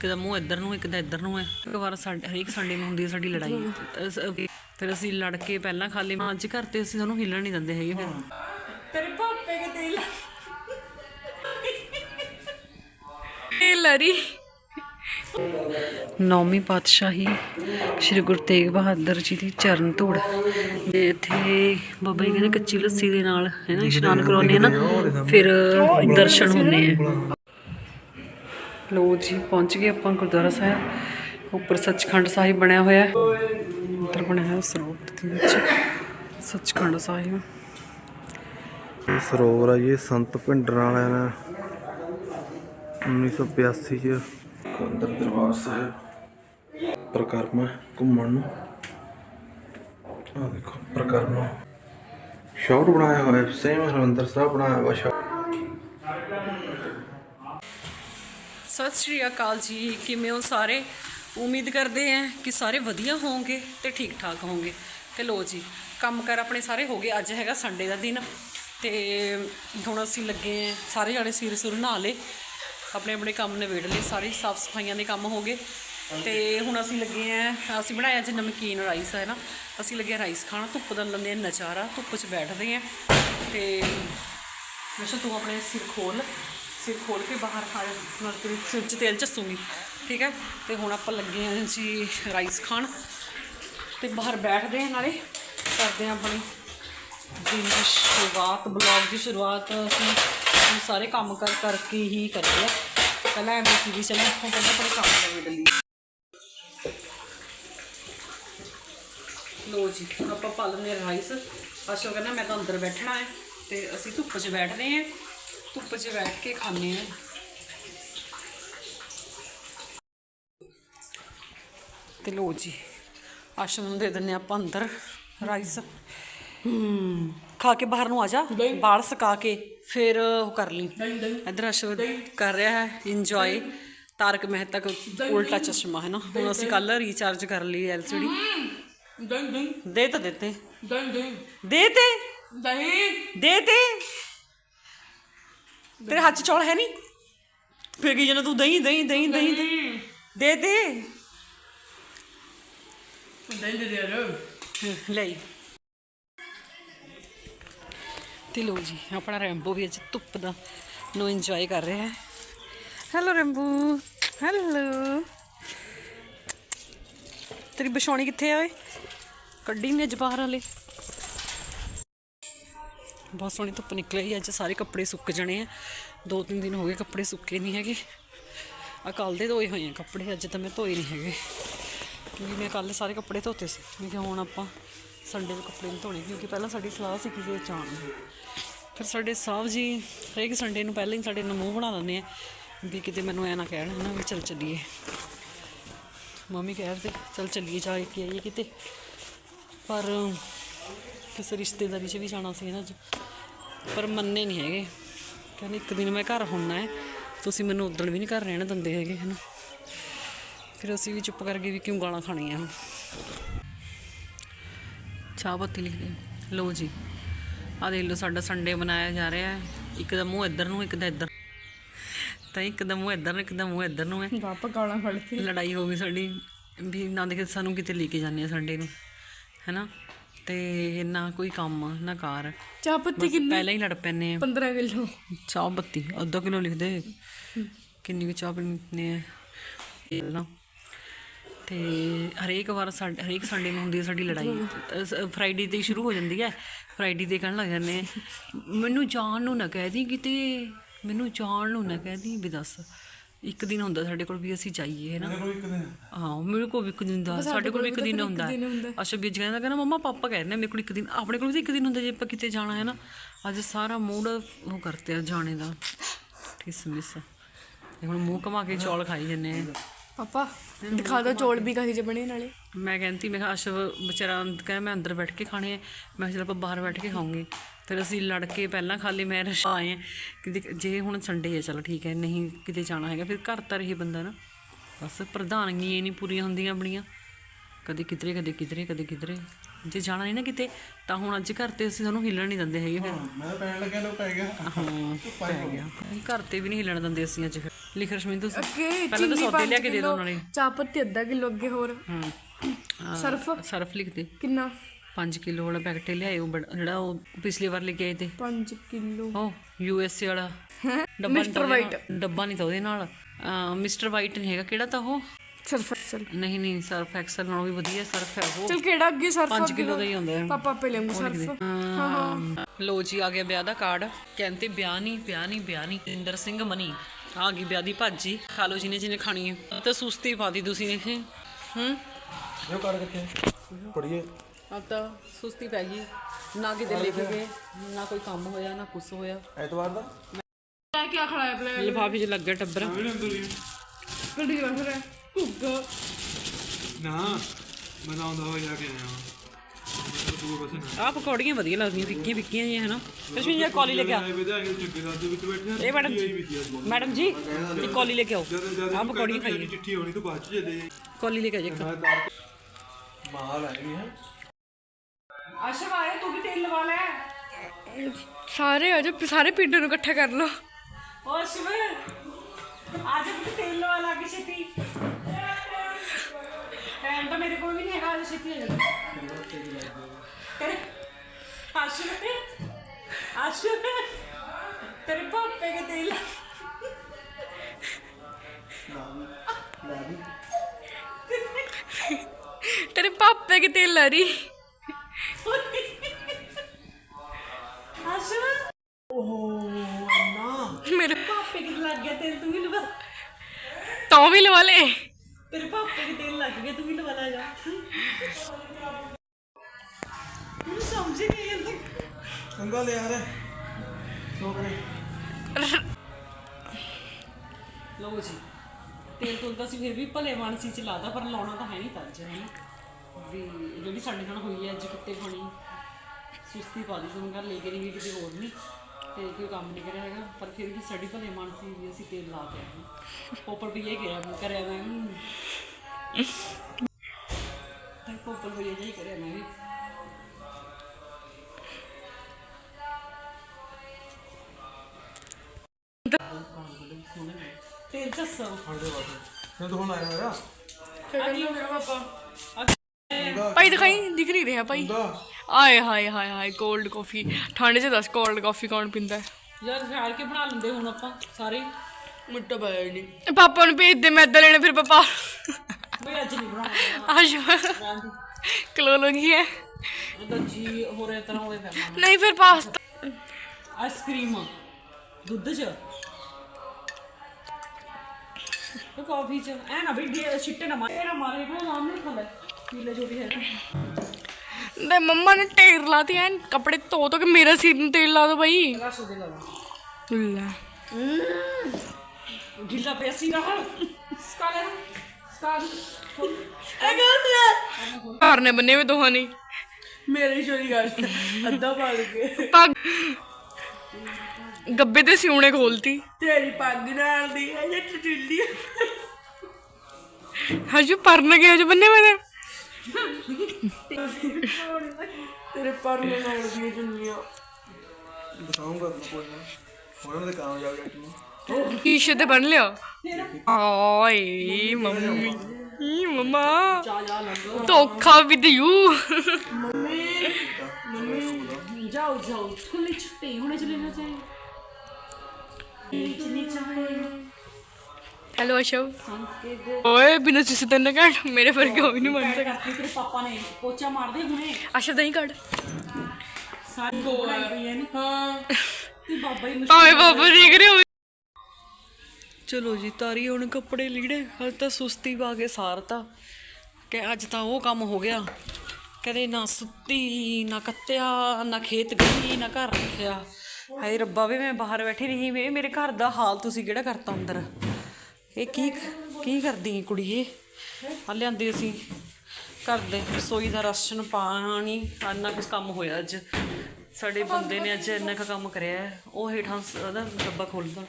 ਇੱਕ ਦਾ ਮੂੰਹ ਇੱਧਰ ਨੂੰ ਇੱਕ ਦਾ ਇੱਧਰ ਨੂੰ ਹੈ। ਇੱਕ ਵਾਰ ਸਾਡੇ ਹਰੇਕ ਸੰਡੇ ਨੂੰ ਹੁੰਦੀ ਹੈ ਸਾਡੀ ਲੜਾਈ। ਅਸ- ਅ- ਫਿਰ ਅਸੀਂ ਲੜ ਕੇ ਪਹਿਲਾਂ ਖਾਲੀ ਮਾਂ ਅੱਜ ਘਰ ਤੇ ਅਸੀਂ ਸਾਨੂੰ ਹਿੱਲਣ ਨਹੀਂ ਦਿੰਦੇ ਹੈਗੇ। ਫਿਰ ਤੇਰੇ ਪਾਪੇ ਕੇ ਦਿਲ ਇਹ ਲੜੀ। ਨੌਵੀਂ ਪਾਤਸ਼ਾਹੀ ਸ੍ਰੀ ਗੁਰੂ ਤੇਗ ਬਹਾਦਰ ਜੀ ਦੀ ਚਰਨ ਧੂੜ। ਤੇ ਇੱਥੇ ਬਾਬਾ ਜੀ ਕਹਿੰਦੇ ਕੱਚੀ ਲੱਸੀ ਦੇ ਨਾਲ ਹੈ ਨਾ ਇਸ਼ਨਾਨ ਕਰਾਉਂਦੇ ਆ ਨਾ। ਫਿਰ ਦਰਸ਼ਨ ਹੁੰਦੇ ਆ। ਲੋ ਜੀ ਪਹੁੰਚ ਗਏ ਆਪਾਂ ਗੁਰਦੁਆਰਾ ਸਾਹਿਬ। ਉੱਪਰ ਸੱਚਖੰਡ ਸਾਹਿਬ ਬਣਿਆ ਹੋਇਆ ਹੈ। ਉੱਤਰ ਬਣਿਆ ਹੋਇਆ ਸਰੋਵਰ ਦੇ ਵਿੱਚ ਸੱਚਖੰਡ ਸਾਹਿਬ। ਇਹ ਸਰੋਵਰ ਆ ਜੀ ਸੰਤ ਭਿੰਡਰਾਂ ਵਾਲਿਆਂ ਨੇ 1982 ਚ। ਅੰਦਰ ਦਰਬਾਰ ਸਾਹਿਬ। ਪ੍ਰਕਰਮਾ ਘੁੰਮਣ ਨੂੰ। ਆ ਦੇਖੋ ਪ੍ਰਕਰਮਾ ਸ਼ਾਟ ਬਣਾਇਆ ਹੋਇਆ ਸੇਮ ਹਰਿਮੰਦਰ ਸਾਹਿਬ ਬਣਾਇਆ ਹੋਇਆ ਸਤਿ ਸ਼੍ਰੀ ਅਕਾਲ ਜੀ। ਕਿਵੇਂ ਹੋ ਸਾਰੇ? ਉਮੀਦ ਕਰਦੇ ਆਂ ਕਿ ਸਾਰੇ ਵਧੀਆ ਹੋਵੋਗੇ ਤੇ ਠੀਕ ਠਾਕ ਹੋਵੋਗੇ। ਤੇ ਲੋ ਜੀ ਕੰਮ ਕਰ ਆਪਣੇ ਸਾਰੇ ਹੋ ਗਏ। ਅੱਜ ਹੈਗਾ ਸੰਡੇ ਦਾ ਦਿਨ। ਤੇ ਹੁਣ ਅਸੀਂ ਲੱਗੇ ਆਂ ਸਾਰੇ ਜਾਣੇ ਸਿਰ ਸੁਰ ਨਹਾ ਲਏ। ਆਪਣੇ ਆਪਣੇ ਕੰਮ ਨਿਬੇੜ ਲਏ। ਸਾਰੇ ਸਾਫ਼ ਸਫਾਈਆਂ ਦੇ ਕੰਮ ਹੋ ਗਏ। ਤੇ ਹੁਣ ਅਸੀਂ ਲੱਗੇ ਆਂ ਅਸੀਂ ਬਣਾਇਆ ਜੇ ਨਮਕੀਨ ਰਾਈਸ, ਹੈ ਨਾ? ਅਸੀਂ ਲੱਗੇ ਆਂ ਰਾਈਸ ਖਾਣਾ। ਧੁੱਪ ਦਾ ਲੈਂਦੇ ਆਂ ਨਜ਼ਾਰਾ, ਧੁੱਪ 'ਚ ਬੈਠਦੇ ਆਂ ਤੇ ਵੈਸੇ ਤੂੰ ਆਪਣੇ ਸਿਰ ਖੋਲ ਸਿਰ ਖੋਲ ਕੇ ਬਾਹਰ ਖਾ ਨਾਲ ਤੇਰੇ ਸਿਰ 'ਚ ਤੇਲ ਚੱਸੂਗੀ। ਠੀਕ ਹੈ? ਤੇ ਹੁਣ ਆਪਾਂ ਲੱਗੇ ਹਾਂ ਜੀ ਰਾਈਸ ਖਾਣ। ਤੇ ਬਾਹਰ ਬੈਠਦੇ ਹਾਂ ਨਾਲੇ। ਕਰਦੇ ਹਾਂ ਆਪਣੀ ਦਿਨ ਦੀ ਸ਼ੁਰੂਆਤ ਬਲੌਗ ਦੀ ਸ਼ੁਰੂਆਤ। ਅਸੀਂ ਸਾਰੇ ਕੰਮ ਕਰ ਕਰਕੇ ਹੀ ਕਰਦੇ ਆ ਪਹਿਲਾਂ ਐਵੇਂ ਸੀ ਵੀ ਚਲੋ ਹੁਣ ਪਹਿਲਾਂ ਆਪਣੇ ਕੰਮ ਨਿਬੇੜ ਲਈ ਲੋ ਜੀ, ਆਪਾਂ ਪਾ ਲੈਂਦੇ ਹਾਂ ਰਾਈਸ। ਅਸ਼ੋ ਕਹਿੰਦਾ ਮੈਂ ਤਾਂ ਅੰਦਰ ਬੈਠਣਾ ਹੈ ਤੇ ਅਸੀਂ ਧੁੱਪ 'ਚ ਬੈਠਦੇ ਹਾਂ। ਧੁੱਪ 'ਚ ਬੈਠ ਕੇ ਖਾਂਦੇ ਹਾਂ ਤੇ ਲੋ ਜੀ ਆਸ਼ਮ ਨੂੰ ਦੇ ਦਿੰਨੇ ਆਪਾਂ ਅੰਦਰ ਰਾਈਸ ਹੂੰ ਖਾ ਕੇ ਬਾਹਰ ਨੂੰ ਆ ਜਾ ਬਾਲ ਸਕਾ ਕੇ ਫਿਰ ਉਹ ਕਰ ਲਈ। ਇਧਰ ਅਸ਼ਮ ਕਰ ਰਿਹਾ ਹੈ ਇੰਜੋਏ ਤਾਰਕ ਮਹਿਤਾ ਕਾ ਉਲਟਾ ਚਸ਼ਮਾ ਹੈ ਨਾ? ਹੁਣ ਅਸੀਂ ਕੱਲ ਰੀਚਾਰਜ ਕਰ ਲਈ ਐਲਸੀਡੀ ਦੇ ਤਾਂ ਦਿੱਤੇ। ਦੇ ਤੇ? ਦੇ ਤੇ? ਤੇਰੇ ਹੱਥ 'ਚ ਚੌਲ ਹੈ ਨਹੀਂ ਫਿਰ ਕੀ ਜਨਾ ਤੂੰ ਦਹੀਂ ਦਹੀਂ ਦਹੀਂ ਦਹੀਂ ਦਹੀਂ। ਦੇ ਦੇ। ਦਹੀਂ ਦੇ ਦੇ ਰੋ ਲਈ ਤੇ ਲੋ ਜੀ ਆਪਣਾ ਰੈਂਬੋ ਵੀ ਅੱਜ ਧੁੱਪ ਦਾ ਨੂੰ ਇੰਜੋਏ ਕਰ ਰਿਹਾ ਹੈ। Hello Rambo. ਹੈਲੋ ਤੇਰੀ ਬਿਛੌਣੀ ਕਿੱਥੇ ਆ ਓਏ? ਕੱਢੀ ਨੇ ਅੱਜ ਬਾਹਰ ਵਾਲੇ। ਬਹੁਤ ਸੋਹਣੀ ਧੁੱਪ ਨਿਕਲੀ ਅੱਜ ਸਾਰੇ ਕੱਪੜੇ ਸੁੱਕ ਜਾਣੇ ਆ। ਦੋ ਤਿੰਨ ਦਿਨ ਹੋ ਗਏ ਕੱਪੜੇ ਸੁੱਕੇ ਨਹੀਂ ਹੈਗੇ। ਆ ਕੱਲ ਦੇ ਧੋਏ ਹੋਏ ਆ ਕੱਪੜੇ, ਅੱਜ ਤਾਂ ਮੈਂ ਧੋਏ ਨਹੀਂ ਹੈਗੇ। ਕਿਉਂਕਿ ਮੈਂ ਕੱਲ ਸਾਰੇ ਕੱਪੜੇ ਧੋਤੇ ਸੀ। ਮੈਂ ਕਿਹਾ ਹੁਣ ਆਪਾਂ ਸੰਡੇ ਨੂੰ ਕੱਪੜੇ ਨਹੀਂ ਧੋਣੇ, ਕਿਉਂਕਿ ਪਹਿਲਾਂ ਸਾਡੀ ਸਲਾਹ ਸੀ ਕਿਸੇ ਜਾਣ ਦੀ ਫਿਰ ਸਾਡੇ ਸਾਹਿਬ ਜੀ, ਹਰੇਕ ਸੰਡੇ ਨੂੰ ਪਹਿਲਾਂ ਹੀ ਸਾਡੇ ਨੂੰ ਮੂੰਹ ਬਣਾ ਦਿੰਦੇ ਆ ਵੀ ਕਿਤੇ ਮੈਨੂੰ ਐ ਨਾ ਕਹਿਣ ਨਾ ਵੀ ਚੱਲ ਚੱਲੀਏ। ਮੰਮੀ ਕਹਿ ਰਹੇ ਚੱਲ ਚੱਲੀਏ ਜਾ ਕੇ ਆਈਏ ਕਿਤੇ। ਪਰ ਕਿਸੇ ਰਿਸ਼ਤੇਦਾਰੀ 'ਚ ਵੀ ਜਾਣਾ ਸੀ ਨਾ ਅੱਜ। ਪਰ ਮੰਨੇ ਨਹੀਂ ਹੈਗੇ। ਕਹਿੰਦੇ ਇੱਕ ਦਿਨ ਮੈਂ ਘਰ ਹੁੰਨਾ ਹੈ ਤੁਸੀਂ ਮੈਨੂੰ ਉਦਣ ਵੀ ਨਹੀਂ ਘਰ ਰਹਿਣ ਦਿੰਦੇ ਹੈਗੇ ਹਨਾ। ਫਿਰ ਅਸੀਂ ਵੀ ਚੁੱਪ ਕਰਕੇ ਵੀ ਕਿਉਂ ਗਾਲਾਂ ਖਾਣੀਆਂ ਹੁਣ? ਚਾਹ ਪੱਤੀ ਲਿਖਦੇ ਲਓ ਜੀ। ਆ ਦੇਖ ਲਓ ਸਾਡਾ ਸੰਡੇ ਮਨਾਇਆ ਜਾ ਰਿਹਾ ਹੈ ਇੱਕ ਦਾ ਮੂੰਹ ਇੱਧਰ ਨੂੰ ਇੱਕ ਦਾ ਇੱਧਰ। ਤਾਂ ਇੱਕ ਦਾ ਮੂੰਹ ਇੱਧਰ ਨੂੰ ਇੱਕ ਦਾ ਮੂੰਹ ਇੱਧਰ ਨੂੰ ਹੈ ਪਾਪਾ ਗਾਲਾਂ ਫੜਤੀ ਲੜਾਈ ਹੋ ਗਈ ਸਾਡੀ। ਵੀ ਨਾ ਦੇਖ ਸਾਨੂੰ ਕਿਤੇ ਲੈ ਕੇ ਜਾਂਦੇ ਆ ਸੰਡੇ ਨੂੰ। ਹੈਨਾ? ਤੇ ਨਾ ਕੋਈ ਕੰਮ ਨਾ ਕਾਰ। ਚਾਹ ਪੱਤੀ ਬਸ ਪਹਿਲਾਂ ਹੀ ਲੜ ਪੈਨੇ ਆ। 15 ਕਿਲੋ। ਚਾਹ ਬੱਤੀ ਅੱਧਾ ਕਿਲੋ ਲਿਖ ਦੇ ਕਿੰਨੀ ਕੁ ਚਾਹ ਪੀਣੇ ਇਹ ਨਾ ਤੇ ਹਰੇਕ ਵਾਰ ਸਾਡੇ ਹਰੇਕ ਸੰਡੇ ਨੂੰ ਹੁੰਦੀ ਹੈ ਸਾਡੀ ਲੜਾਈ। ਫਰਾਈਡੇ ਤੇ ਹੀ ਸ਼ੁਰੂ ਹੋ ਜਾਂਦੀ ਹੈ। ਫਰਾਈਡੇ ਤੇ ਕਹਿਣ ਲੱਗ ਜਾਂਦੇ ਮੈਨੂੰ ਜਾਣ ਨੂੰ ਨਾ ਕਹਿ ਦੀ ਕਿਤੇ। ਮੈਨੂੰ ਜਾਣ ਨੂੰ ਨਾ ਕਹਿ ਦੀ ਵੀ ਦੱਸ। ਇੱਕ ਦਿਨ ਹੁੰਦਾ ਸਾਡੇ ਕੋਲ ਵੀ ਅਸੀਂ ਜਾਈਏ ਹੈ ਨਾ। ਹਾਂ ਮੇਰੇ ਕੋਲ ਵੀ ਇੱਕ ਦਿਨ ਦਾ ਸਾਡੇ ਕੋਲ ਵੀ ਇੱਕ ਦਿਨ ਹੁੰਦਾ। ਅਸ਼ਾ ਵੀ ਕਹਿੰਦਾ ਕਹਿੰਦਾ ਮਮਾ ਪਾਪਾ ਕਹਿ ਰਹੇ ਨੇ ਮੇਰੇ ਕੋਲ ਇੱਕ ਦਿਨ ਆਪਣੇ ਕੋਲ ਵੀ ਇੱਕ ਦਿਨ ਹੁੰਦਾ ਜੇ ਆਪਾਂ ਕਿਤੇ ਜਾਣਾ ਹੈ ਨਾ। ਅੱਜ ਸਾਰਾ ਮੂਡ ਉਹ ਕਰਤੇ ਆ ਜਾਣੇ ਦਾ ਠਿਸ ਮਿਸ ਹੁਣ ਮੂੰਹ ਘਮਾ ਕੇ ਚੌਲ ਖਾਈ ਜੰਨੇ ਆ। ਪਾਪਾ ਦਿਖਾ ਦੋ ਚੋਲ ਵੀ ਕਾਹੀ ਚ ਬਣੇ ਨਾਲੇ। ਮੈਂ ਕਹਿੰਦੀ ਮੈਂ ਅਸ਼ਵ ਵਿਚਾਰਾ ਕਹਿੰਦਾ ਮੈਂ ਅੰਦਰ ਬੈਠ ਕੇ ਖਾਣੇ ਆ। ਮੈਂ ਚਲ ਆਪਾਂ ਬਾਹਰ ਬੈਠ ਕੇ ਖਾਵਾਂਗੇ ਫਿਰ ਅਸੀਂ ਲੜ ਕੇ ਪਹਿਲਾਂ ਖਾ ਲਏ ਮੈਂ ਰਸ਼ ਆਏ ਆ ਕਿ ਦੇਖ- ਜੇ ਹੁਣ ਸੰਡੇ ਹੈ ਚਲ ਠੀਕ ਹੈ ਨਹੀਂ ਕਿਤੇ ਜਾਣਾ ਹੈਗਾ ਫਿਰ ਘਰ ਤਾਂ ਰਹੇ ਬੰਦਾ ਨਾ। ਬਸ ਪ੍ਰਧਾਨਗੀਆਂ ਹੀ ਨਹੀਂ ਪੂਰੀਆਂ ਹੁੰਦੀਆਂ ਆਪਣੀਆਂ। ਕਦੇ ਕਿਧਰੇ ਕਦੇ ਕਿਧਰੇ ਕਦੇ ਕਿਧਰੇ। ਜੇ ਜਾਣਾ ਨਹੀਂ ਨਾ ਕਿਤੇ ਤਾਂ ਹੁਣ ਅੱਜ ਘਰ ਤੇ ਅਸੀਂ ਸਾਨੂੰ ਹਿੱਲਣ ਨਹੀਂ ਦਿੰਦੇ ਹੈਗੇ ਫਿਰ। ਮੈਂ ਪੈਣ ਲੱਗਿਆ ਲੋ ਪੈ ਗਿਆ। ਹਾਂ ਪੈ ਗਿਆ। ਘਰ ਤੇ ਵੀ ਨਹੀਂ ਹਿੱਲਣ ਦਿੰਦੇ ਅਸੀਂ ਅੱਜ ਫਿਰ। ਲਿਖ ਰਸ਼ਮੀ ਤੁਸੀਂ ਪਹਿਲਾਂ ਤਾਂ ਸੌਦੇ ਲਿਆ 5 ਕੇ ਦੇ ਦੋ ਕਿਲੋ ਨਾਲੇ। ਚਾਹ ਪੱਤੀ ਅੱਧਾ ਕਿਲੋ ਅੱਗੇ ਹੋਰ। ਹਾਂ। ਸਰਫ ਸਰਫ ਲਿਖ ਦੇ। ਕਿੰਨਾ? 5 ਕਿਲੋ ਵਾਲਾ ਪੈਕਟ ਲਿਆਇਓ ਬੜਾ- ਜਿਹੜਾ ਉਹ ਪਿਛਲੀ ਵਾਰ ਲੈ ਕੇ ਆਏ ਤੇ। 5 ਕਿਲੋ। ਉਹ ਯੂ ਐਸ ਏ ਵਾਲਾ। ਡੱਬਾ ਨੀ ਉਹਦੇ ਨਾਲ- ਡੱਬਾ ਨਹੀਂ ਤਾਂ ਉਹਦੇ ਨਾਲ। ਮਿਸਟਰ ਵਾਈਟ ਨਹੀਂ ਹੈਗਾ ਕਿਹੜਾ ਤਾਂ ਉਹ? ਸਰਫ ਚਲ ਨਹੀਂ ਨਹੀਂ ਸਰਫ ਐਕਸਲ ਨਾਲੋਂ ਵੀ ਵਧੀਆ ਸਰਫ ਹੈ ਉਹ। ਚਲ ਕਿਹੜਾ ਅੱਗੇ ਸਰਫ 5 ਕਿਲੋ ਦਾ? ਹੀ ਆਉਂਦਾ ਹੈ। ਪਾਪਾ ਪੇ ਲੈਂਗੇ ਸਰਫ। ਹਾਂ ਹਾਂ। ਲੋ ਜੀ ਆ ਗਿਆ ਵਿਆਹ ਦਾ ਕਾਰਡ ਕਹਿੰਦੇ ਵਿਆਹ ਨਹੀਂ ਵਿਆਹ ਨਹੀਂ ਵਿਆਹ ਨਹੀਂ ਇੰਦਰ ਸਿੰਘ ਮਨੀ। ਆ ਗਈ ਵਿਆਹ ਦੀ ਭਾਜੀ। ਖਾ ਲਓ ਜਿਹਨੇ ਜਿਹਨੇ ਖਾਣੀ ਹੈ। ਤਾਂ ਸੁਸਤੀ ਪਾਤੀ ਤੁਸੀਂ ਇਹ ਹੂੰ? ਜੋ ਕਰ ਕਿੱਥੇ ਪੜੀਏ ਆ ਤਾਂ ਸੁਸਤੀ ਪੈ ਗਈ। ਨਾ ਕਿਤੇ ਲਿਖ ਗਏ ਨਾ ਕੋਈ ਕੰਮ ਹੋਇਆ ਨਾ ਕੁਛ ਹੋਇਆ। ਐਤਵਾਰ ਦਾ? ਮੈਂ ਕੀ ਖੜਾਇਆ ਪਲੇ ਲਿਫਾਫੇ 'ਚ ਲੱਗਾ ਟੱਬਰ। ਗੱਡੀ ਦਾ ਫਿਰ ਕੁੱਗ ਨਾ ਬਣਾਉਂਦਾ ਹੋ ਜਾ ਕੇ ਆਇਆ ਆ ਪਕੌੜੀਆਂ ਵਧੀਆ ਲੱਗਦੀਆਂ ਫਿੱਕੀਆਂ ਫਿੱਕੀਆਂ ਜਿਹੀਆਂ ਹਨਾ? ਰਸ਼ਮੀ ਜੀ ਕਾਲੀ ਲੈ ਕੇ ਆ। ਇਹ ਦਾ ਮੈਡਮ ਜੀ ਮੈਡਮ ਜੀ ਇਹ ਕਾਲੀ ਲੈ ਕੇ ਆਓ। ਆ ਪਕੌੜੀਆਂ ਖਾਈਏ ਚਿੱਠੀ ਹੋਣੀ ਤੂੰ ਬਾਅਦ ਚ ਜਦੇ ਕਾਲੀ ਲੈ ਕੇ ਆ ਜੀ ਮਾਲ ਆਈ ਹੈ? ਆਏ ਤੂੰ ਵੀ ਤੇਲ ਲਵਾ ਲੈ। ਸਾਰੇ ਆ ਜਾ ਸਾਰੇ ਪਿੰਡ ਨੂੰ ਇਕੱਠਾ ਕਰ ਲਓ। ਓ ਸ਼ਿਵ ਅੱਜ ਵੀ ਤੇਲ ਲਵਾ ਲਾ ਕੇ ਛੇਤੀ। ਟਾਈਮ ਤਾਂ ਮੇਰੇ ਕੋਲ ਵੀ ਨਹੀਂ ਹੈਗਾ ਛੇਤੀ। ਆ ਜਾ ਆਸ਼ੂ ਆਸ਼ੂ ਤੇਰੇ ਪਾਪੇ ਕੇ ਤੇਲ ਤੇਰੇ ਪਾਪੇ ਕੇ ਤੇਲ ਲਾ ਰਹੀ ਆਸ਼ੂ ਮੇਰੇ ਪਾਪੇ ਕੇ ਲੱਗ ਗਿਆ ਤੇਲ ਤੂੰ ਵੀ ਲਵਾ ਤਾਂ ਵੀ ਲਵਾ ਲੈ ਤੇਰੇ ਪਾਪੇ ਕੇ ਤੇਲ ਲੱਗ ਗਿਆ ਤੂੰ ਵੀ ਲਵਾ ਲਾ ਜਾ। ਮੈਨੂੰ ਸਮਝ ਨਹੀਂ ਆਉਂਦਾ। ਚੰਗਾ ਲੈ ਯਾਰ। ਸੋ ਕਰੇ ਲਓ ਜੀ ਤੇਲ ਤੋਂ ਤਾਂ ਅਸੀਂ ਫਿਰ ਵੀ ਭਲੇ ਮਾਨਸੀ ਚ ਲਾਦਾ ਪਰ ਲਾਉਣਾ ਤਾਂ ਹੈ ਨਹੀਂ ਤਾਂ ਵੀ ਜਿਹੜੀ ਸਾਡੇ ਨਾਲ ਹੋਈ ਹੈ ਅੱਜ ਕਿਤੇ ਖਾਣੀ ਸੁਸਤੀ ਪਾ ਦੀ ਸਾਨੂੰ ਘਰ ਲੈ ਕੇ ਨਹੀਂ ਗਈ ਕਿਤੇ ਹੋਰ ਨਹੀਂ ਤੇ ਕੋਈ ਕੰਮ ਨਹੀਂ ਕਰਿਆ ਹੈਗਾ ਪਰ ਫਿਰ ਵੀ ਸਾਡੀ ਭਲੇ ਮਾਨਸੀ ਵੀ ਅਸੀਂ ਤੇਲ ਲਾ ਕੇ ਆਏ ਪੋਪਰ ਵੀ ਇਹ ਗਿਆ ਮੈਂ ਕਰਿਆ ਮੈਂ ਤੇ ਪੋਪਰ ਵੀ ਇਹ ਹੀ ਕਰਿਆ ਮੈਂ ਵੀ। ਤੇਲ ਚੱਸੋ। ਫੜ ਦੇ ਬਸ ਮੈਂ ਤਾਂ ਹੁਣ ਆਇਆ ਹੋਇਆ। ਭਾਈ ਦਿਖਾਈ ਦਿਖ ਨਹੀਂ ਰਿਹਾ ਭਾਈ। ਆਏ ਹਾਏ ਹਾਏ ਹਾਏ ਕੋਲਡ ਕਾਫੀ ਠੰਡ 'ਚ ਦੱਸ ਕੋਲਡ ਕਾਫੀ ਕੌਣ ਪੀਂਦਾ ਹੈ? ਯਾਰ ਖਿਆਲ ਕੇ ਬਣਾ ਲੈਂਦੇ ਹੁਣ ਆਪਾਂ ਸਾਰੇ। ਮਿੱਟਾ ਪਾਇਆ ਨਹੀਂ ਪਾਪਾ ਨੂੰ ਭੇਜ ਦੇ ਮੈਂ ਇੱਦਾਂ ਲੈਣੇ ਫਿਰ ਪਾਪਾ ਬਈ ਅੱਜ ਨਹੀਂ ਬਣਾਉਣਾ। ਆਜ ਕਲੋ ਲੰਗੀ ਹੈ। ਉਹਦਾ ਜੀ ਹੋਰ ਇਸ ਤਰ੍ਹਾਂ ਹੋਏ ਫਿਰਨਾ ਨਹੀਂ ਫਿਰ ਪਾਸਤਾ। ਆਈਸਕ੍ਰੀਮ ਦੁੱਧ ਚ। ਤੇ ਕਾਫੀ ਚ। ਐ ਨਾ ਵੀ ਡੇ- ਛਿੱਟੇ ਨਾ ਮਾਰੇ ਨਾ ਮਾਰੇ ਨਾ ਨਾਮ ਨਹੀਂ ਖੰਦਾ ਪੀਲੇ ਜੋ ਵੀ ਹੈ ਲੈ ਮੰਮਾ ਨੇ ਢੇਰ ਲਾਤੀ ਐਨ ਕੱਪੜੇ ਧੋ ਧੋ ਕੇ ਮੇਰਾ ਸਿਰ ਨੂੰ ਤੇਲ ਲਾ ਦੋ ਬਾਈ। ਦੇ ਲਾ ਲੈ। ਗਿੱਲਾ ਪਿਆ ਸੀ ਨਾ ਸਕਾਲਰ ਸਕਾਲ। ਘਰ ਨੇ ਬੰਨੇ ਹੋਏ ਦੋਹਾਂ ਨੇ। ਮੇਰੇ ਚੋਰੀ ਗੱਲ ਅੱਧਾ ਪਾ ਕੇ। ਪੱਗ। ਗੱਬੇ ਤੇ ਸਿਉਣੇ ਖੋਲਤੀ। ਤੇਰੀ ਪੱਗ ਨਾਲ ਦੀ ਹੈ ਜੇ ਟਿੱਲੀ ਹਜੂ ਪਰਨ ਗਏ ਹਜੂ ਬੰਨੇ ਹੋਏ ਨੇ? ਤੇਰੇ ਪਰ ਨੂੰ ਨਾਲ ਦੀ ਚੁੰਨੀਆਂ ਦਿਖਾਉਂਗਾ ਤੂੰ ਕੋਈ ਨਾ। ਉਹਨਾਂ ਦੇ ਕਾਮਯਾਬ ਜੱਟ ਨੂੰ ਸ਼ੀਸ਼ੇ ਤੇ ਬਣ ਲਿਆ ਆਏ ਮੰਮੀ। ਈ ਮਮਾ। ਧੋਖਾ ਵਿਦ ਯੂ ਜਾਓ ਜਾਓ। ਖੁੱਲੇ ਛੁੱਟੇ ਹੋਣੇ ਚਲੇ ਨਾ ਚਾਹੀਏ ਨੀਚੇ ਚਾਹੇ। ਹੈਲੋ ਬਿਨਾਂ ਕਿਸੇ ਤੇ ਨਾ ਕੱਢ ਮੇਰੇ ਵਰਗੇ ਹੋ ਵੀ ਨਹੀਂ ਬਣ ਸਕਦਾ। ਕਰਕੇ ਤੇਰੇ ਪਾਪਾ ਨੇ ਪੋਚਾ ਮਾਰਦੇ ਹੁਣੇ। ਅਸ਼ਵ ਦਹੀਂ ਕੱਢ ਸਾਰੀ ਗੋ ਬਣਾਈ ਹੋਈ ਹੈ ਨੀ ਹਾਂ। ਤੇ ਬਾਬਾ ਹੀ ਭਾਵੇਂ ਬਾਬਾ ਦੇਖ ਰਹੇ ਹੋ ਚਲੋ ਜੀ ਤਾਰੀ ਹੁਣ ਕੱਪੜੇ ਲੀੜੇ ਹਲ ਤਾਂ ਸੁਸਤੀ ਪਾ ਕੇ ਸਾਰਤਾ। ਕਿ ਅੱਜ ਤਾਂ ਉਹ ਕੰਮ ਹੋ ਗਿਆ। ਕਦੇ ਨਾ ਸੁੱਤੀ ਨਾ ਕੱਤਿਆ ਨਾ ਖੇਤ ਗਈ ਨਾ ਘਰ ਰੱਖਿਆ। ਹਾਏ ਰੱਬਾ ਵੇ ਮੈਂ ਬਾਹਰ ਬੈਠੀ ਰਹੀ ਵੇ। ਮੇਰੇ ਘਰ ਦਾ ਹਾਲ ਤੁਸੀਂ ਕਿਹੜਾ ਕਰਤਾ ਅੰਦਰ? ਇਹ ਕੀ ਕੀ ਕਰਦੀ ਕੁੜੀਏ? ਆ ਲਿਆਂਦੀ ਅਸੀਂ ਘਰ ਦੇ ਰਸੋਈ ਦਾ ਰਾਸ਼ਨ ਪਾਣੀ ਇੰਨਾ ਕੁਛ ਕੰਮ ਹੋਇਆ ਅੱਜ। ਸਾਡੇ ਬੰਦੇ ਨੇ ਅੱਜ ਇੰਨਾ ਕੁ ਕੰਮ ਕਰਿਆ। ਉਹ ਹੇਠਾਂ ਉਹਦਾ ਡੱਬਾ ਖੋਲਦਾ।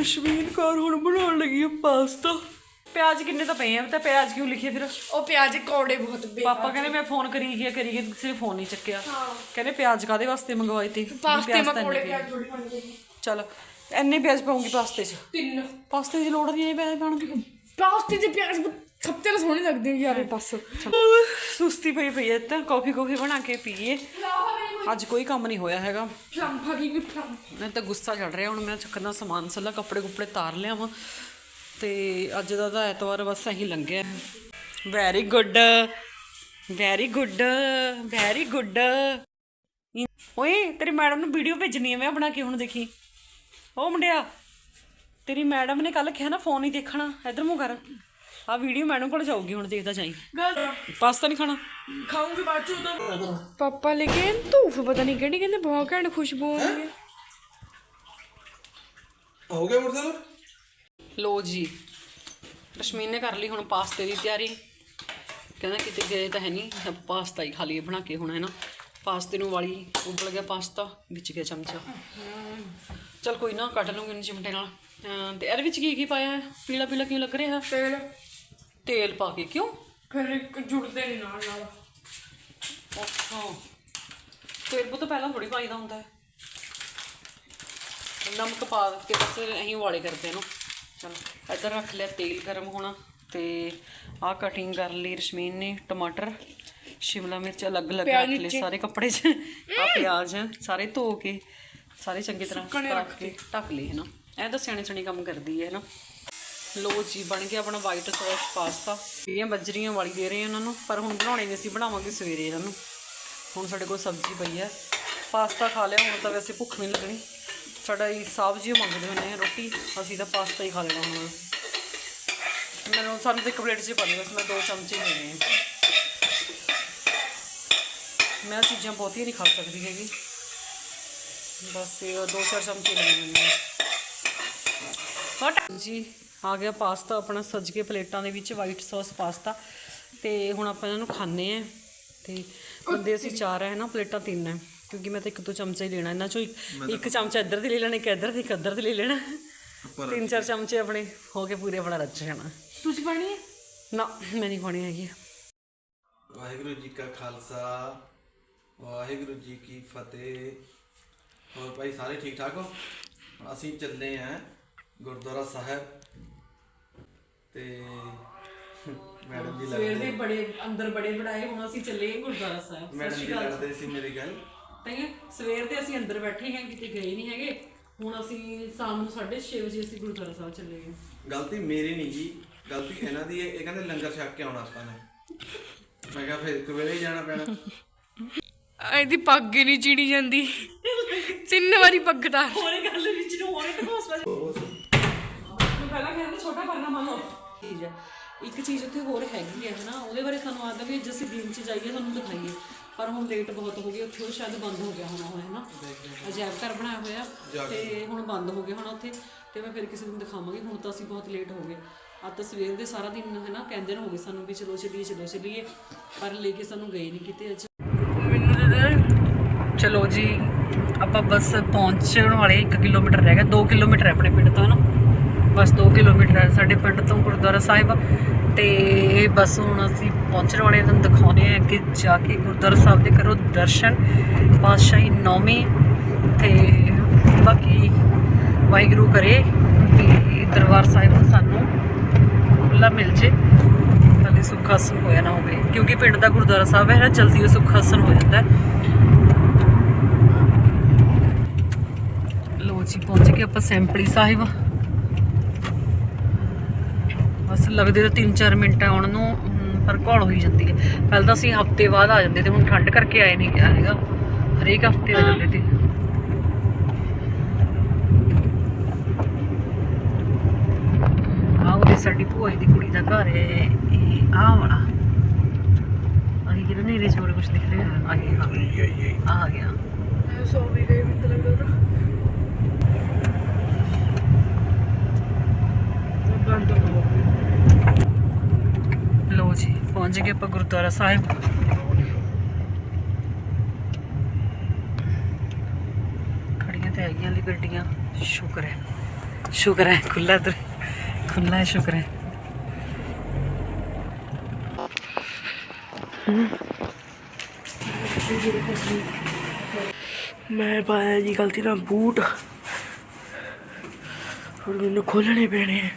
ਰਸ਼ਮੀਨ ਕੌਰ ਹੁਣ ਬਣਾਉਣ ਲੱਗੀ ਹੈ ਪਾਸਤਾ। ਪਿਆਜ਼ ਕਿੰਨੇ ਤਾਂ ਪਏ ਆ? ਤਾਂ ਪਿਆਜ਼ ਕਿਉਂ ਲਿਖੇ ਫਿਰ? ਉਹ ਪਿਆਜ਼ ਕੌੜੇ ਬਹੁਤ ਬੇ ਪਾਪਾ ਕਹਿੰਦੇ ਮੈਂ ਫੋਨ ਕਰੀ ਗਿਆ ਕਰੀ ਗਿਆ ਕਿਸੇ ਨੇ ਫੋਨ ਨਹੀਂ ਚੱਕਿਆ। ਕਹਿੰਦੇ ਪਿਆਜ਼ ਕਾਦੇ ਵਾਸਤੇ ਮੰਗਵਾਏ ਤੇ? ਪਾਸਤੇ ਇੰਨੇ ਪਏ। ਪਿਆਜ਼ ਗਏ। ਚਲ। ਐਨੇ ਪਿਆਜ਼ ਪਾਉਂਗੀ ਪਾਸਤੇ 'ਚ। ਤਿੰਨ। ਪਾਸਤੇ ਦੀ ਲੋੜ ਨਹੀਂ ਹੈ ਪਿਆਜ਼ ਪਾਉਣ ਦੀ ਪਾਸਤੇ ਦੇ ਪਿਆਜ਼ ਖੱਤੇ ਨਾਲ ਸੋਹਣੇ ਲੱਗਦੇ ਯਾਰ। ਬਸ ਸੁਸਤੀ ਪਈ ਪਈ ਹੈ ਤਾਂ ਕਾਫੀ ਕਾਫੀ ਬਣਾ ਕੇ ਪੀਏ ਅੱਜ ਕੋਈ ਕੰਮ ਨਹੀਂ ਹੋਇਆ ਹੈਗਾ। ਫਲੰਫਾ ਕੀ ਵੀ ਫਲੰਫਾ ਮੈਨੂੰ ਤਾਂ ਗੁੱਸਾ ਚੜ ਰਿਹਾ ਹੁਣ ਮੈਂ ਚੱਕਣਾ ਸਮਾਨ ਸੱਲਾ ਕੱਪੜੇ ਕੁੱਪੜੇ ਤਾਰ ਲਿਆਵਾਂ ਤੇ ਅੱਜ ਦਾ ਤਾਂ ਐਤਵਾਰ ਬਸ ਐਹੀ ਲੰਘਿਆ। Very good very good very good ਓਏ ਤੇਰੀ ਮੈਡਮ ਨੂੰ ਵੀਡੀਓ ਭੇਜਣੀ ਹੈ ਮੈਂ ਬਣਾ ਕੇ ਹੁਣ ਦੇਖੀ। ਓ ਮੁੰਡਿਆ ਤੇਰੀ ਮੈਡਮ ਨੇ ਕੱਲ ਕਿਹਾ ਨਾ ਫੋਨ ਨਹੀਂ ਦੇਖਣਾ ਇਧਰ ਮੂੰਹ ਕਰ। ਆ ਵੀਡੀਓ ਮੈਡਮ ਕੋਲ ਜਾਊਗੀ ਹੁਣ ਦੇਖਦਾ ਜਾਈ ਗੱਲ ਪਾਸਤਾ ਨਹੀਂ ਖਾਣਾ। ਖਾਉਂਗੇ ਬਾਅਦ ਚ ਉਦੋਂ ਪਾਪਾ ਲੇਕਿਨ ਧੂਫ ਪਤਾ ਨਹੀਂ ਕਿਹੜੀ ਕਹਿੰਦੇ ਬਹੁਤ ਘੈਂਟ ਖੁਸ਼ਬੂ ਆਉਂਦੀ ਹੈ। ਹੋ? ਗਿਆ ਮੁਰਸਲ ਲੋ ਜੀ ਰਸ਼ਮੀਨ ਨੇ ਕਰ ਲਈ ਹੁਣ ਪਾਸਤੇ ਦੀ ਤਿਆਰੀ। ਕਹਿੰਦਾ ਕਿਤੇ ਗਏ ਤਾਂ ਹੈ ਨਹੀਂ ਪਾਸਤਾ ਹੀ ਖਾ ਲਈਏ ਬਣਾ ਕੇ ਹੁਣ ਹੈ ਨਾ। ਪਾਸਤੇ ਨੂੰ ਵਾਲੀ ਉਬਲ ਗਿਆ ਪਾਸਤਾ ਵਿੱਚ ਗਿਆ ਚਮਚਾ। ਚਲ ਕੋਈ ਨਾ ਕੱਢ ਲੂੰਗੀ ਇਹਨੂੰ ਚਿਮਟੇ ਨਾਲ। ਤੇ ਇਹਦੇ ਵਿੱਚ ਕੀ ਕੀ ਪਾਇਆ? ਪੀਲਾ ਪੀਲਾ ਕਿਉਂ ਲੱਗ ਰਿਹਾ? ਤੇਲ। ਤੇਲ ਪਾ ਕੇ ਕਿਉਂ? ਫਿਰ ਇੱਕ ਜੁੜਦੇ ਨਹੀਂ ਨਾਲ ਨਾਲ। ਅੱਛਾ। ਤੇਲ ਪੁੱਤ ਪਹਿਲਾਂ ਥੋੜੀ ਪਾਈਦਾ ਹੁੰਦਾ ਹੈ। ਨਮਕ ਪਾ ਕੇ ਬਸ ਅਸੀਂ ਵਾਲੇ ਕਰਦੇ ਇਹਨੂੰ। ਚਲੋ ਇੱਧਰ ਰੱਖ ਲਿਆ ਤੇਲ ਗਰਮ ਹੋਣਾ ਤੇ ਆਹ ਕਟਿੰਗ ਕਰ ਲਈ ਰਸ਼ਮੀਨ ਨੇ ਟਮਾਟਰ। ਸ਼ਿਮਲਾ ਮਿਰਚ ਅਲੱਗ-ਅਲੱਗ ਰੱਖ ਲਏ ਸਾਰੇ ਕੱਪੜੇ 'ਚ। ਆ ਪਿਆਜ਼ ਸਾਰੇ ਧੋ ਕੇ ਸਾਰੇ ਚੰਗੀ ਤਰ੍ਹਾਂ ਕੱਟ ਕੇ ਢੱਕ ਲਏ ਹੈ ਨਾ ਇਹ ਤਾਂ ਸਿਆਣੇ ਸਿਆਣੇ ਕੰਮ ਕਰਦੀ ਹੈ ਨਾ ਲੋ ਜੀ ਬਣ ਗਿਆ ਆਪਣਾ ਵਾਈਟ ਸੌਸ ਪਾਸਤਾ ਇਹ ਬਜਰੀਆਂ ਵਾਲੀ ਦੇ ਰਹੇ ਹਾਂ ਇਹਨਾਂ ਨੂੰ ਪਰ ਹੁਣ ਬਣਾਉਣੇ ਨਹੀਂ ਅਸੀਂ ਬਣਾਵਾਂਗੇ ਸਵੇਰੇ ਇਹਨਾਂ ਨੂੰ। ਹੁਣ ਸਾਡੇ ਕੋਲ ਸਬਜ਼ੀ ਪਈ ਹੈ। ਪਾਸਤਾ ਖਾ ਲਿਆ ਹੁਣ ਤਾਂ ਵੈਸੇ ਭੁੱਖ ਨਹੀਂ ਲੱਗਣੀ। ਸਾਡਾ ਹੀ ਸਬਜ਼ੀ ਮੰਗਦੇ ਹੁੰਦੇ ਆ ਰੋਟੀ ਅਸੀਂ ਤਾਂ ਪਾਸਤਾ ਹੀ ਖਾ ਲੈਣਾ ਹੁਣ। ਮੈਨੂੰ ਸਾਨੂੰ ਤਾਂ ਇੱਕ ਪਲੇਟ 'ਚ ਪਾ ਦਿਓ ਬਸ ਮੈਂ ਦੋ ਚਮਚੇ ਲੈਣੇ ਆ। ਮੈਂ ਚੀਜ਼ਾਂ ਬਹੁਤੀਆਂ ਨਹੀਂ ਖਾ ਸਕਦੀ ਹੈਗੀ। ਬਸ ਇਹ ਦੋ ਚਾਰ ਚਮਚੇ ਲੈਣੇ ਮੈਨੂੰ ਹਟ। ਜੀ ਆ ਗਿਆ ਪਾਸਤਾ ਆਪਣਾ ਸੱਜ ਕੇ ਪਲੇਟਾਂ ਦੇ ਵਿੱਚ ਵਾਈਟ ਸੌਸ ਪਾਸਤਾ। ਤੇ ਹੁਣ ਆਪਾਂ ਇਹਨਾਂ ਨੂੰ ਖਾਣੇ ਆ ਤੇ ਬੰਦੇ ਅਸੀਂ ਚਾਰ ਹੈ ਨਾ ਪਲੇਟਾਂ ਤਿੰਨ ਹੈ। ਕਿਉਂਕਿ ਮੈਂ ਤਾਂ ਇੱਕ ਦੋ ਚਮਚਾ ਹੀ ਲੈਣਾ ਇਹਨਾਂ ਚੋਂ ਇੱਕ- ਇੱਕ ਚਮਚਾ ਇੱਧਰ ਦੀ ਲੈ ਲੈਣਾ ਇੱਕ ਇੱਧਰ ਦੀ ਇੱਕ ਇੱਧਰ ਦੀ ਲੈ ਲੈਣਾ। ਤਿੰਨ ਚਾਰ ਚਮਚੇ ਆਪਣੇ ਹੋ ਕੇ ਪੂਰੇ ਆਪਣਾ ਰੱਜ ਜਾਣਾ। ਤੁਸੀਂ ਪਾਣੀ ਹੈ? ਨਾ ਮੈਂ ਨਹੀਂ ਖਾਣੀ ਹੈਗੀ। ਵਾਹਿਗੁਰੂ ਜੀ ਕਾ ਖਾਲਸਾ। ਵਾਹਿਗੁਰੂ ਜੀ ਕੀ ਫਤਿਹ। ਹੋਰ ਭਾਈ ਸਾਰੇ ਠੀਕ ਠਾਕ ਹੋ? ਅਸੀਂ ਚੱਲੇ ਆਂ ਗੁਰਦੁਆਰਾ ਸਾਹਿਬ। ਤੇ ਮੈਡਮ ਜੀ ਸਵੇਰ ਦੇ ਬੜੇ ਅੰਦਰ ਬੜੇ ਬੜਾਏ ਹੁਣ ਅਸੀਂ ਚੱਲੇ ਹਾਂ ਗੁਰਦੁਆਰਾ ਸਾਹਿਬ। ਮੈਡਮ ਜੀ ਲੜਦੇ ਸੀ ਮੇਰੀ ਗੱਲ। ਤਾਂ ਸਵੇਰ ਦੇ ਅਸੀਂ ਅੰਦਰ ਬੈਠੇ ਹਾਂ ਕਿਤੇ ਗਏ ਨਹੀਂ ਹੈਗੇ। ਹੁਣ ਅਸੀਂ ਸ਼ਾਮ ਨੂੰ 6:30 ਵਜੇ ਅਸੀਂ ਗੁਰਦੁਆਰਾ ਸਾਹਿਬ ਚੱਲੇ ਹਾਂ ਗਲਤੀ ਮੇਰੀ ਨਹੀਂ ਜੀ ਗਲਤੀ ਇਹਨਾਂ ਦੀ ਹੈ। ਇਹ ਕਹਿੰਦੇ ਲੰਗਰ ਛਕ ਕੇ ਆਉਣਾ ਆਪਾਂ ਨੇ। ਮੈਂ ਕਿਹਾ ਫਿਰ ਹੀ ਜਾਣਾ ਪੈਣਾ। ਇਹਦੀ ਪੱਗ ਹੀ ਨਹੀਂ ਚੀੜੀ ਜਾਂਦੀ। ਤਿੰਨ ਵਾਰੀ ਪੱਗ ਤਾਰ ਹੋਰੇ ਗੱਲ ਵਿੱਚ ਨੂੰ ਹੋਰੇ ਤਾਂ ਹੌਸਲਾ ਪਹਿਲਾਂ ਕਹਿੰਦਾ ਛੋਟਾ ਕਰਨਾ ਮੰਨ ਲਓ। ਚੀਜ਼ ਹੈ। ਇੱਕ ਚੀਜ਼ ਉੱਥੇ ਹੋਰ ਹੈਗੀ ਹੈ ਹਨਾ ਉਹਦੇ ਬਾਰੇ ਸਾਨੂੰ ਆਦਾ ਵੀ ਅਸੀਂ ਦਿਨ ਚ ਜਾਈਏ ਸਾਨੂੰ ਦਿਖਾਈਏ। ਪਰ ਹੁਣ ਲੇਟ ਬਹੁਤ ਹੋ ਗਈ ਉੱਥੇ ਉਹ ਸ਼ਾਇਦ ਬੰਦ ਹੋ ਗਿਆ ਹੋਣਾ ਹੋਇਆ ਹਨਾ। ਅਜਾਇਬ ਘਰ ਬਣਾਇਆ ਹੋਇਆ ਤੇ ਹੁਣ ਬੰਦ ਹੋ ਗਿਆ ਹੋਣਾ ਉੱਥੇ ਤੇ ਮੈਂ ਫਿਰ ਕਿਸੇ ਦਿਨ ਦਿਖਾਵਾਂਗੀ ਹੁਣ ਤਾਂ ਅਸੀਂ ਬਹੁਤ ਲੇਟ ਹੋ ਗਏ। ਅੱਜ ਤਾਂ ਸਵੇਰ ਦੇ ਸਾਰਾ ਦਿਨ ਹਨਾ ਕਹਿੰਦੇ ਹੋ ਗਏ ਸਾਨੂੰ ਵੀ ਚਲੋ ਚੱਲੀਏ ਚਲੋ ਚੱਲੀਏ ਪਰ ਲੈ ਕੇ ਸਾਨੂੰ ਗਏ ਨਹੀਂ ਕਿਤੇ ਅੱਜ। ਚਲੋ ਜੀ ਆਪਾਂ ਬਸ ਪਹੁੰਚਣ ਵਾਲੇ 1 ਕਿਲੋਮੀਟਰ ਰਹਿ ਗਿਆ 2 ਕਿਲੋਮੀਟਰ ਹੈ ਆਪਣੇ ਪਿੰਡ ਤੋਂ ਨਾ ਬਸ 2 ਕਿਲੋਮੀਟਰ ਹੈ ਸਾਡੇ ਪਿੰਡ ਤੋਂ ਗੁਰਦੁਆਰਾ ਸਾਹਿਬ। ਤੇ ਬਸ ਹੁਣ ਅਸੀਂ ਪਹੁੰਚਣ ਵਾਲੇ ਹਾਂ, ਤੁਹਾਨੂੰ ਦਿਖਾਉਂਦੇ ਆ ਕਿ ਜਾ ਕੇ ਗੁਰਦੁਆਰਾ ਸਾਹਿਬ ਦੇ ਕਰੋ ਦਰਸ਼ਨ। ਪਾਤਸ਼ਾਹੀ ਨੌਵੀਂ ਤੇ ਬਾਕੀ ਵਾਹਿਗੁਰੂ ਕਰੇ ਕਿ ਦਰਬਾਰ ਸਾਹਿਬ ਸਾਨੂੰ ਖੁੱਲਾ ਮਿਲ ਜੇ ਹਾਲੇ ਸੁੱਖ ਆਸਨ ਹੋਇਆ ਨਾ ਹੋਵੇ। ਕਿਉਂਕਿ ਪਿੰਡ ਦਾ ਗੁਰਦੁਆਰਾ ਸਾਹਿਬ ਹੈ ਨਾ ਜਲਦੀ ਉਹ ਸੁੱਖ ਆਸਨ ਹੋ ਜਾਂਦਾ ਜੀ ਪਹੁੰਚ ਗਏ ਆਪਾਂ ਸੈਂਪਲੀ ਸਾਹਿਬ। ਬਸ ਲੱਗਦੇ ਤਾਂ 3-4 ਮਿੰਟ ਆਉਣ ਨੂੰ ਪਰ ਘੋਲ ਹੋਈ ਜਾਂਦੀ ਹੈ। ਪਹਿਲਾਂ ਤਾਂ ਅਸੀਂ ਹਫ਼ਤੇ ਬਾਅਦ ਆ ਜਾਂਦੇ ਤੇ ਹੁਣ ਠੰਡ ਕਰਕੇ ਆਏ ਨਹੀਂ ਗਿਆ ਹੈਗਾ। ਹਰੇਕ ਹਫ਼ਤੇ ਆ ਜਾਂਦੇ ਤੇ। ਆਹ ਉਹਦੀ ਸਾਡੀ ਭੂਆ ਦੀ ਕੁੜੀ ਦਾ ਘਰ ਹੈ ਇਹ ਆਹ ਵਾਲਾ। ਆਹੀ ਕਿਹੜਾ ਨੇਰੇ ਚੋਰ ਕੁਝ ਦਿਖ ਰਿਹਾ। ਆਹੀ ਹਾਂ ਆ ਗਿਆ। ਸੋ ਵੀ ਮੈਨੂੰ ਤਾਂ ਲੱਗਦਾ ਲੋ ਜੀ, ਪਹੁੰਚ ਗਏ ਆਪਾਂ ਗੁਰਦੁਆਰਾ ਸਾਹਿਬ। ਖੜੀਆਂ ਤੇ ਹੈਗੀਆਂ ਲਈ ਗੱਡੀਆਂ ਸ਼ੁਕਰ ਹੈ ਸ਼ੁਕਰ ਹੈ ਖੁੱਲਾ ਦਰ ਖੁੱਲਾ ਹੈ, ਸ਼ੁਕਰ ਹੈ। ਮੈਂ ਪਾਇਆ ਜੀ ਗਲਤੀ ਨਾਲ ਬੂਟ। ਹੁਣ ਇਹਨੂੰ ਖੋਲਣੇ ਪੈਣੇ ਆ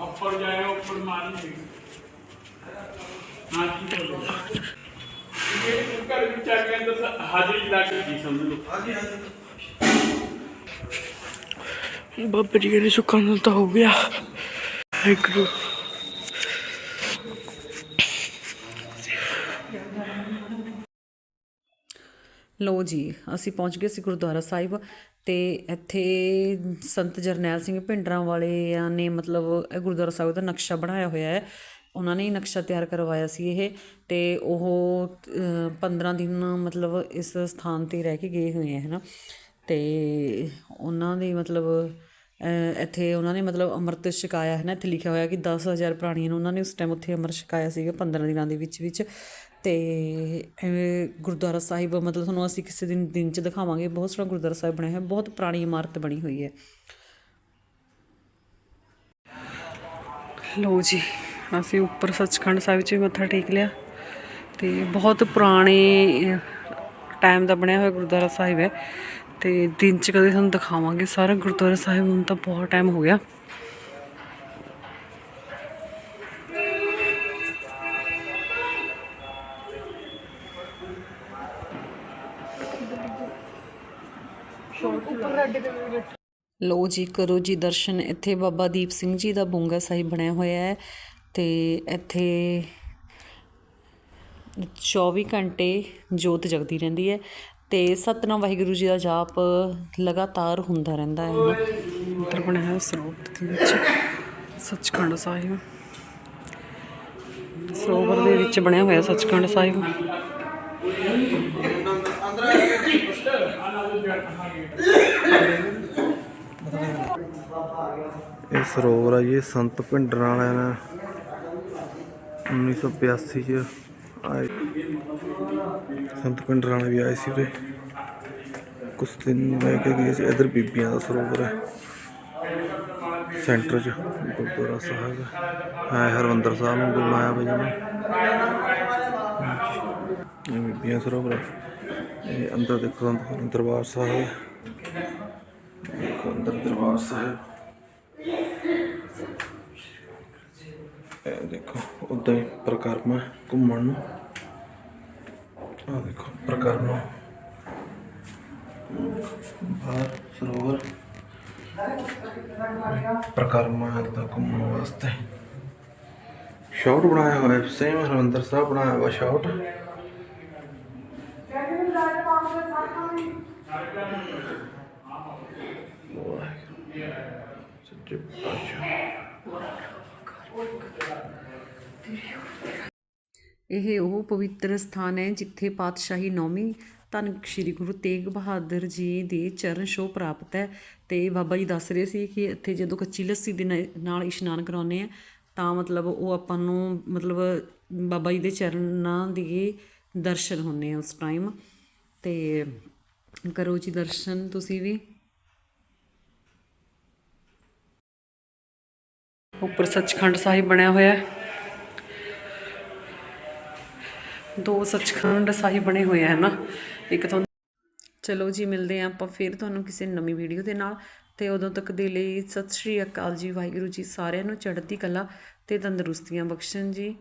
ਉੱਪਰ ਜਾਏ ਉੱਪਰ ਮਾਰੀ ਹਾਂ ਕੀ ਕਰੋ ਇਹ ਘਰ ਵਿੱਚ ਆ ਕੇ ਅੰਦਰ ਹਾਜ਼ਰੀ ਲਾ ਕੇ ਕੀ ਸਮਝ ਲਓ ਬਾਬਾ ਜੀ ਕਹਿੰਦੇ ਸੁੱਖਾਂ ਨਾਲ ਤਾਂ ਹੋ ਗਿਆ। ਵਾਹਿਗੁਰੂ। ਲੋ ਜੀ, ਅਸੀਂ ਪਹੁੰਚ ਗਏ ਸੀ ਗੁਰਦੁਆਰਾ ਸਾਹਿਬ ਤੇ ਇੱਥੇ ਸੰਤ ਜਰਨੈਲ ਸਿੰਘ ਭਿੰਡਰਾਂ ਵਾਲਿਆਂ ਨੇ ਮਤਲਬ ਇਹ ਗੁਰਦੁਆਰਾ ਸਾਹਿਬ ਦਾ ਨਕਸ਼ਾ ਬਣਾਇਆ ਹੋਇਆ ਹੈ। ਉਹਨਾਂ ਨੇ ਹੀ ਨਕਸ਼ਾ ਤਿਆਰ ਕਰਵਾਇਆ ਸੀ ਇਹ ਤੇ ਉਹ ਅ, 15 ਦਿਨ ਮਤਲਬ ਇਸ ਸਥਾਨ ਤੇ ਰਹਿ ਕੇ ਗਏ ਹੋਏ ਹੈ ਨਾ ਤੇ ਉਹਨਾਂ ਦੇ ਮਤਲਬ ਇੱਥੇ ਉਹਨਾਂ ਨੇ ਮਤਲਬ ਅੰਮ੍ਰਿਤ ਛਕਾਇਆ ਹੈ ਨਾ ਇੱਥੇ ਲਿਖਿਆ ਹੋਇਆ ਕਿ 10000 ਪ੍ਰਾਣੀਆਂ ਨੂੰ ਉਹਨਾਂ ਨੇ ਉਸ ਟਾਈਮ ਉੱਥੇ ਅੰਮ੍ਰਿਤ ਛਕਾਇਆ ਸੀਗਾ 15 ਦਿਨਾਂ ਦੇ ਵਿੱਚ ਵਿੱਚ। ਤੇ ਐਵੇਂ ਗੁਰਦੁਆਰਾ ਸਾਹਿਬ ਮਤਲਬ ਤੁਹਾਨੂੰ ਅਸੀਂ ਕਿਸੇ ਦਿਨ ਦਿਨ ਚ ਦਿਖਾਵਾਂਗੇ ਬਹੁਤ ਸੋਹਣਾ ਗੁਰਦੁਆਰਾ ਸਾਹਿਬ ਬਣਿਆ ਹੈ ਬਹੁਤ ਪੁਰਾਣੀ ਇਮਾਰਤ ਬਣੀ ਹੋਈ ਹੈ। ਲੋ ਜੀ ਅਸੀਂ ਉੱਪਰ ਸੱਚਖੰਡ ਸਾਹਿਬ 'ਚ ਵੀ ਮੱਥਾ ਟੇਕ ਲਿਆ। ਤੇ ਬਹੁਤ ਪੁਰਾਣੇ ਟਾਈਮ ਦਾ ਬਣਿਆ ਹੋਇਆ ਗੁਰਦੁਆਰਾ ਸਾਹਿਬ ਹੈ। ਤੇ ਦਿਨ 'ਚ ਕਦੇ ਤੁਹਾਨੂੰ ਦਿਖਾਵਾਂਗੇ ਸਾਰਾ ਗੁਰਦੁਆਰਾ ਸਾਹਿਬ, ਹੁਣ ਤਾਂ ਬਹੁਤ ਟਾਈਮ ਹੋ ਗਿਆ। ਲੋ ਜੀ, ਕਰੋ ਜੀ ਦਰਸ਼ਨ। ਇੱਥੇ ਬਾਬਾ ਦੀਪ ਸਿੰਘ ਜੀ ਦਾ ਬੁੰਗਾ ਸਾਹਿਬ ਬਣਿਆ ਹੋਇਆ ਹੈ। ਤੇ ਇੱਥੇ 24 ਘੰਟੇ ਜੋਤ ਜਗਦੀ ਰਹਿੰਦੀ ਹੈ ਤੇ ਸਤਨਾਮ ਵਾਹਿਗੁਰੂ ਜੀ ਦਾ ਜਾਪ ਲਗਾਤਾਰ ਹੁੰਦਾ ਰਹਿੰਦਾ ਹੈ। ਉੱਤਰ ਬਣਿਆ ਹੈ ਸਰੋਵਰ ਦੇ ਵਿੱਚ ਸੱਚਖੰਡ ਸਾਹਿਬ। ਸਰੋਵਰ ਦੇ ਵਿੱਚ ਬਣਿਆ ਹੋਇਆ ਸੱਚਖੰਡ ਸਾਹਿਬ। ਇਹ ਸਰੋਵਰ ਆ ਜੀ ਸੰਤ ਭਿੰਡਰਾਂ ਵਾਲਿਆਂ ਨੇ 1982 ਚ ਆਏ। ਸੰਤ ਭਿੰਡਰਾਂ ਵਾਲੇ ਵੀ ਆਏ ਸੀ ਉਰੇ। ਕੁਛ ਦਿਨ ਰਹਿ ਕੇ ਗਏ ਸੀ। ਇਧਰ ਬੀਬੀਆਂ ਦਾ ਸਰੋਵਰ ਹੈ। ਸੈਂਟਰ ਚ, ਗੁਰਦੁਆਰਾ ਸਾਹਿਬ ਹੈ। ਹਰਵੰਦਰ ਸਾਹਿਬ ਨੂੰ ਬੁਲਾਇਆ ਬਈ ਇਹ ਬੀਬੀਆਂ ਸਰੋਵਰ ਹੈ। ਇਹ ਅੰਦਰ ਦੇਖੋ, ਅੰਦਰ ਦਰਬਾਰ ਸਾਹਿਬ ਹੈ। ਦੇਖੋ, ਅੰਦਰ ਦਰਬਾਰ ਸਾਹਿਬ ਇਹ ਦੇਖੋ ਉਦਾਂ ਹੀ ਪ੍ਰਕਰਮਾ ਘੁੰਮਣ ਨੂੰ। ਆ ਦੇਖੋ, ਪ੍ਰਕਰਮਾ। ਬਾਹਰ ਸਰੋਵਰ। ਪ੍ਰਕਰਮਾ ਦਾ ਘੁੰਮਣ ਵਾਸਤੇ। ਸ਼ਾਟ ਬਣਾਇਆ ਹੋਇਆ ਸੇਮ ਹਰਮੰਦਰ ਸਾਹਿਬ ਬਣਾਇਆ ਹੋਇਆ ਸ਼ਾਟ ਇਹ ਉਹ ਪਵਿੱਤਰ ਸਥਾਨ ਹੈ ਜਿੱਥੇ ਪਾਤਸ਼ਾਹੀ ਨੌਵੀਂ ਧੰਨ ਸ਼੍ਰੀ ਗੁਰੂ ਤੇਗ ਬਹਾਦਰ ਜੀ ਦੇ ਚਰਨ ਛੋਹ ਪ੍ਰਾਪਤ ਹੈ ਤੇ ਬਾਬਾ ਜੀ ਦੱਸ ਰਹੇ ਸੀ ਕਿ ਇੱਥੇ ਜਦੋਂ ਕੱਚੀ ਲੱਸੀ ਦੇ ਨਾ- ਨਾਲ ਇਸ਼ਨਾਨ ਕਰਾਉਂਦੇ ਆ, ਤਾਂ ਮਤਲਬ ਉਹ ਆਪਾਂ ਨੂੰ ਮਤਲਬ ਬਾਬਾ ਜੀ ਦੇ ਚਰਨਾਂ ਦੇ ਦਰਸ਼ਨ ਹੁੰਦੇ ਆ ਉਸ ਟਾਈਮ ਤੇ ਕਰੋ ਜੀ ਦਰਸ਼ਨ ਤੁਸੀਂ ਵੀ। ਉੱਪਰ ਸੱਚਖੰਡ ਸਾਹਿਬ ਬਣਿਆ ਹੋਇਆ ਹੈ। ਦੋ ਸੱਚਖੰਡ ਸਾਹਿਬ ਬਣੇ ਹੋਏ ਆ ਨਾ ਇੱਕ ਤੁਹਾਨੂੰ ਚਲੋ ਜੀ, ਮਿਲਦੇ ਆਂ ਆਪਾਂ ਫਿਰ ਤੁਹਾਨੂੰ ਕਿਸੇ ਨਵੀਂ ਵੀਡੀਓ ਦੇ ਨਾਲ। ਤੇ ਉਦੋਂ ਤੱਕ ਦੇ ਲਈ ਸਤਿ ਸ਼੍ਰੀ ਅਕਾਲ ਜੀ, ਵਾਹਿਗੁਰੂ ਜੀ ਸਾਰਿਆਂ ਨੂੰ ਚੜ੍ਹਦੀ ਕਲਾ ਤੇ ਤੰਦਰੁਸਤੀਆਂ ਬਖਸ਼ਣ ਜੀ।